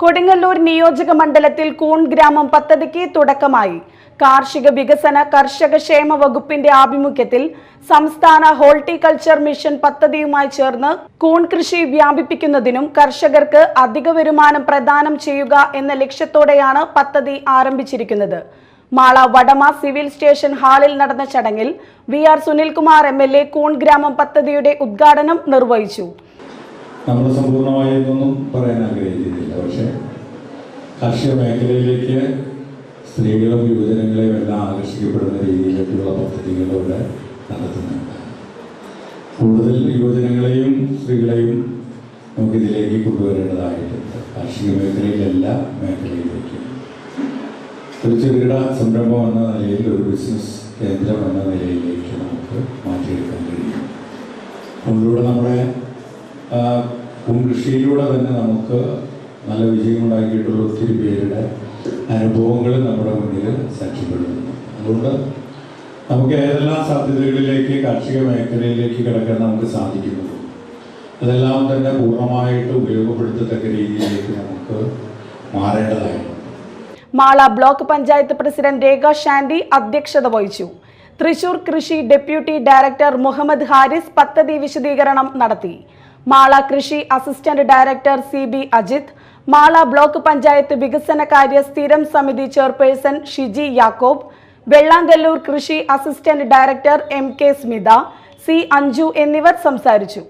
കൊടുങ്ങല്ലൂർ നിയോജക മണ്ഡലത്തിൽ കൂൺ ഗ്രാമം പദ്ധതിക്ക് തുടക്കമായി. കാർഷിക വികസന കർഷക ക്ഷേമ വകുപ്പിന്റെ ആഭിമുഖ്യത്തിൽ സംസ്ഥാന ഹോർട്ടിക്കൾച്ചർ മിഷൻ പദ്ധതിയുമായി ചേർന്ന് കൂൺ കൃഷി വ്യാപിപ്പിക്കുന്നതിനും കർഷകർക്ക് അധിക വരുമാനം പ്രദാനം ചെയ്യുക എന്ന ലക്ഷ്യത്തോടെയാണ് പദ്ധതി ആരംഭിച്ചിരിക്കുന്നത്. മാള വടമ സിവിൽ സ്റ്റേഷൻ ഹാളിൽ നടന്ന ചടങ്ങിൽ V R Sunilkumar M L A കൂൺ ഗ്രാമം പദ്ധതിയുടെ ഉദ്ഘാടനം നിർവഹിച്ചു. കാർഷിക മേഖലയിലേക്ക് സ്ത്രീകളും യുവജനങ്ങളെയും എല്ലാം ആകർഷിക്കപ്പെടുന്ന രീതിയിലേക്കുള്ള പദ്ധതികളിലൂടെ നടത്തുന്നുണ്ട്. കൂടുതൽ യുവജനങ്ങളെയും സ്ത്രീകളെയും നമുക്കിതിലേക്ക് കൊണ്ടുവരേണ്ടതായിട്ടുണ്ട്. കാർഷിക മേഖലയിൽ എല്ലാ മേഖലയിലേക്കും. ഒരു ചെറുകിട സംരംഭം എന്ന നിലയിൽ ഒരു ബിസിനസ് കേന്ദ്രം എന്ന നിലയിലേക്ക് നമുക്ക് മാറ്റിയെടുക്കാൻ കഴിയും. അതിലൂടെ നമ്മുടെ കൃഷിയിലൂടെ തന്നെ നമുക്ക് നല്ല വിജയമുണ്ടാക്കിയിട്ടുള്ള ഒത്തിരി പേരുടെ അനുഭവങ്ങൾ നമ്മുടെ മുന്നിൽ സാക്ഷ്യപ്പെടുന്നു. അതുകൊണ്ട് നമുക്ക് ഏതെല്ലാം സാധ്യതകളിലേക്ക് കാർഷിക മേഖലയിലേക്ക് കിടക്കാൻ നമുക്ക് സാധിക്കുന്നു? അതെല്ലാം തന്നെ പൂർണമായിട്ട് ഉപയോഗപ്പെടുത്തത്തക്ക രീതിയിലേക്ക് നമുക്ക് മാറേണ്ടതായിട്ടുണ്ട് മാള ബ്ലോക്ക് പഞ്ചായത്ത് പ്രസിഡന്റ് രേഖ ഷാൻഡി അധ്യക്ഷത വഹിച്ചു. തൃശൂർ കൃഷി ഡെപ്യൂട്ടി ഡയറക്ടർ മുഹമ്മദ് ഹാരിസ് പദ്ധതി വിശദീകരണം നടത്തി. മാള കൃഷി assistant director C B Ajith Mala block panchayat വികസനകാര്യ സ്ഥിരം സമിതി ചെയർപേഴ്സൺ ഷിജി യാക്കോബ് വെള്ളാങ്കല്ലൂർ കൃഷി assistant director M K Smitha C Anju എന്നിവർ സംസാരിച്ചു.